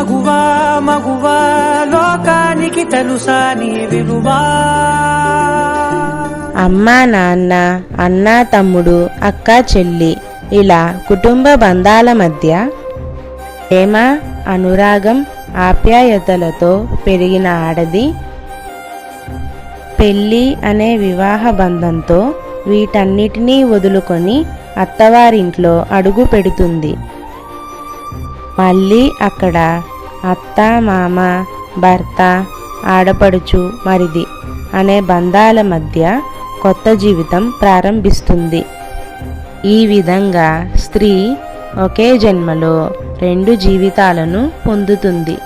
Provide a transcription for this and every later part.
మగువా మగువా లోకానికి తెలుసా నీ విలువా అమ్మా నాన్న అన్న తమ్ముడు అక్క చెల్లి ఇలా కుటుంబ బంధాల మధ్య ప్రేమ అనురాగం ఆప్యాయతలతో పెరిగిన ఆడది పెళ్ళి అనే వివాహ బంధంతో వీటన్నిటినీ వదులుకొని అత్తవారింట్లో అడుగు పెడుతుంది. మళ్ళీ అక్కడ అత్త మామ భర్త ఆడపడుచు మరిది అనే బంధాల మధ్య కొత్త జీవితం ప్రారంభిస్తుంది. ఈ విధంగా స్త్రీ ఒకే జన్మలో రెండు జీవితాలను పొందుతుంది.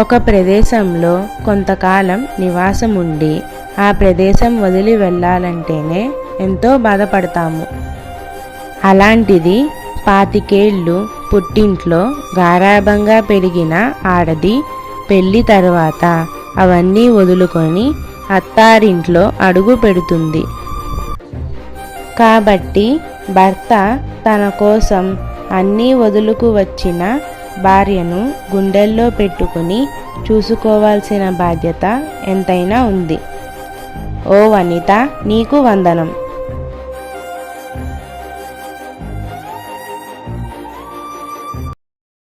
ఒక ప్రదేశంలో కొంతకాలం నివాసం ఉండి ఆ ప్రదేశం వదిలి వెళ్ళాలంటేనే ఎంతో బాధపడతాము. అలాంటిది పాతికేళ్ళు పుట్టింట్లో గారాభంగా పెరిగిన ఆడది పెళ్ళి తర్వాత అవన్నీ వదులుకొని అత్తారింట్లో అడుగు పెడుతుంది. కాబట్టి భర్త తన కోసం అన్నీ వదులుకు వచ్చిన భార్యను గుండెల్లో పెట్టుకుని చూసుకోవాల్సిన బాధ్యత ఎంతైనా ఉంది. ఓ వనిత నీకు వందనం.